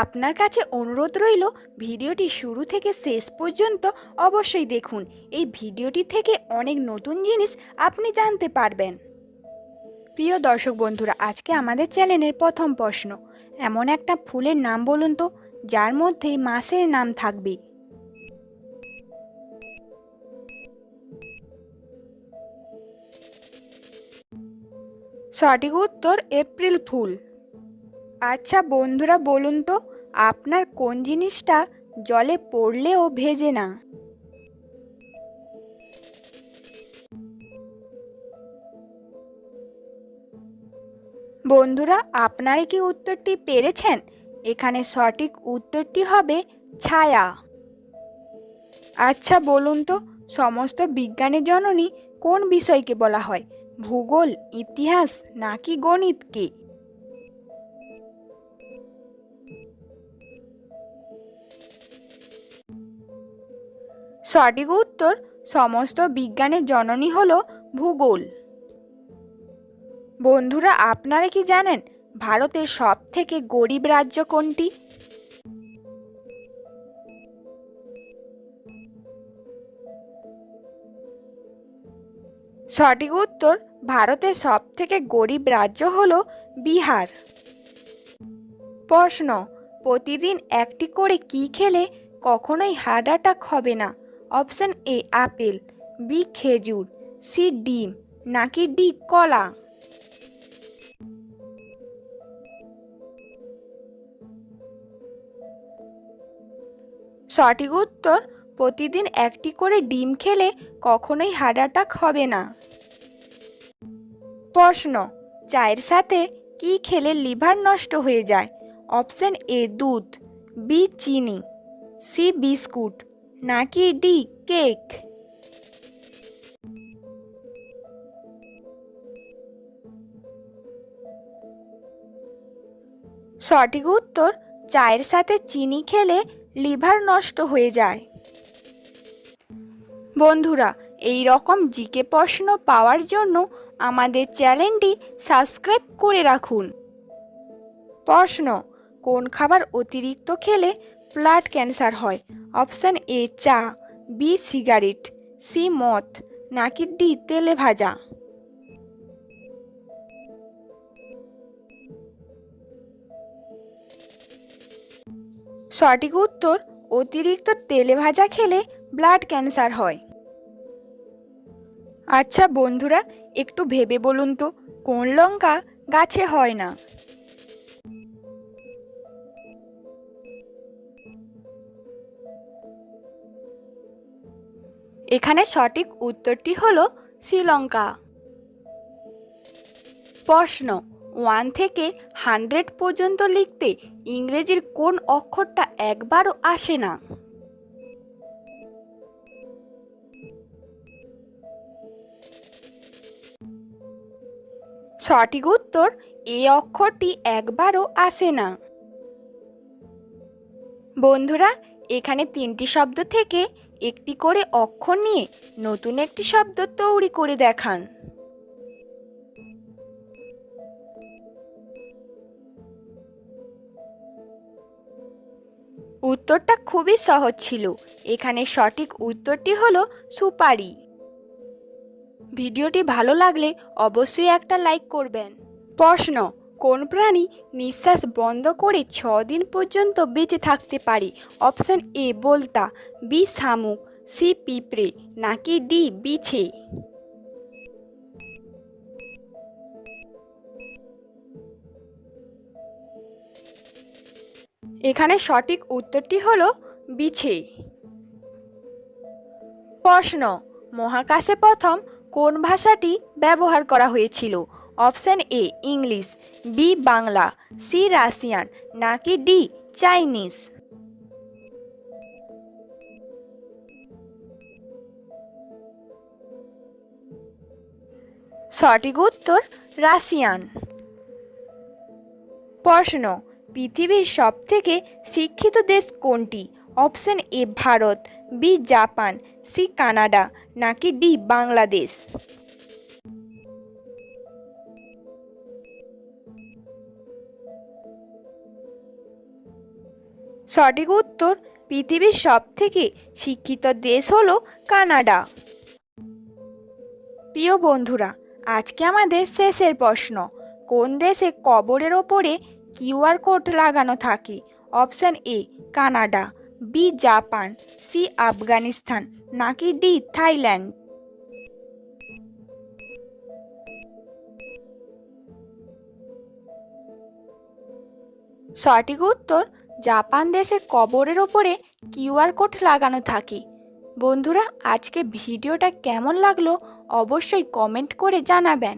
আপনার কাছে অনুরোধ রইল, ভিডিওটি শুরু থেকে শেষ পর্যন্ত অবশ্যই দেখুন। এই ভিডিওটি থেকে অনেক নতুন জিনিস আপনি জানতে পারবেন। প্রিয় দর্শক বন্ধুরা, আজকে আমাদের চ্যানেলের প্রথম প্রশ্ন, এমন একটা ফুলের নাম বলুন তো, যার মধ্যে মাসের নাম থাকবে? সঠিক উত্তর, এপ্রিল ফুল। আচ্ছা বন্ধুরা, বলুন তো, আপনার কোন জিনিসটা জলে পড়লেও ভেজে না? বন্ধুরা, আপনারা কি উত্তরটি পেরেছেন? এখানে সঠিক উত্তরটি হবে ছায়া। আচ্ছা বলুন তো, সমস্ত বিজ্ঞানের জননী কোন বিষয়কে বলা হয়? ভূগোল, ইতিহাস নাকি গণিতকে? সঠিক উত্তর সমস্ত বিজ্ঞানের জননী হল ভূগোল। বন্ধুরা, আপনারা কি জানেন ভারতের সব থেকে গরিব রাজ্য কোনটি? সঠিক উত্তর ভারতের সব থেকে গরিব রাজ্য হল বিহার। প্রশ্ন, প্রতিদিন একটি করে কি খেলে কখনোই হার্ট অ্যাটাক হবে না? অপশন এ আপেল, বি খেজুর, সি ডিম, নাকি ডি কলা? সঠিক উত্তর, প্রতিদিন একটি করে ডিম খেলে কখনোই হার্ট অ্যাটাক হবে না। প্রশ্ন, চায়ের সাথে কি খেলে লিভার নষ্ট হয়ে যায়? অপশন এ দুধ, বি চিনি, সি বিস্কুট। নাকি ডি, কেক? সঠিক উত্তর, চায়ের সাথে চিনি খেলে লিভার নষ্ট হয়ে যায়। বন্ধুরা, এই রকম জিকে প্রশ্ন পাওয়ার জন্য আমাদের চ্যানেলটি সাবস্ক্রাইব করে রাখুন। প্রশ্ন, কোন খাবার অতিরিক্ত খেলে ব্লাড ক্যান্সার হয়। অপশান এ, চা, বি, সিগারেট, সি, মদ, নাকি ডি, তেলে ভাজা। সঠিক উত্তর, অতিরিক্ত তেলে ভাজা খেলে ব্লাড ক্যান্সার হয়। আচ্ছা বন্ধুরা, একটু ভেবে বলুন তো, কোন লঙ্কা গাছে হয় না? এখানে সঠিক উত্তরটি হল শ্রীলঙ্কা। প্রশ্ন, ওয়ান থেকে হান্ড্রেড পর্যন্ত লিখতে ইংরেজির কোন অক্ষরটা একবারও আসে না? সঠিক উত্তর এই অক্ষরটি একবারও আসে না। বন্ধুরা এখানে তিনটি শব্দ থেকে একটি করে অক্ষর নিয়ে নতুন একটি শব্দ তৈরি করে দেখান। উত্তরটা খুবই সহজ ছিল। এখানে সঠিক উত্তরটি হলো সুপারি। ভিডিওটি ভালো লাগলে অবশ্যই একটা লাইক করবেন। প্রশ্ন কোন প্রাণী নিঃশ্বাস বন্ধ করে ছ দিন পর্যন্ত বেঁচে থাকতে পারে? অপশান এ, বলতা, বি, শামুক, সি, পিঁপড়ে, নাকি ডি, বিছে? এখানে সঠিক উত্তরটি হল বিছে। প্রশ্ন, মহাকাশে প্রথম কোন ভাষাটি ব্যবহার করা হয়েছিল? Option A English, B Bangla, C Russian, নাকি ডি চাইনিজ? সঠিক উত্তর, রাশিয়ান। প্রশ্ন, পৃথিবীর সবথেকে শিক্ষিত দেশ কোনটি? Option A, Bharat, B, Japan, C, Canada, নাকি ডি, বাংলাদেশ? সঠিক উত্তর পৃথিবীর সব থেকে শিক্ষিত দেশ হলো কানাডা। প্রিয় বন্ধুরা, আজকে আমাদের শেষের প্রশ্ন। কোন দেশে কবরের ওপরে কিউআর কোড লাগানো থাকে? Option A, Canada, B, Japan, C, Afghanistan, নাকি ডি, থাইল্যান্ড? সঠিক উত্তর জাপান দেশে কবরের ওপরে কিউআর কোড লাগানো থাকে। বন্ধুরা, আজকে ভিডিওটা কেমন লাগল অবশ্যই কমেন্ট করে জানাবেন।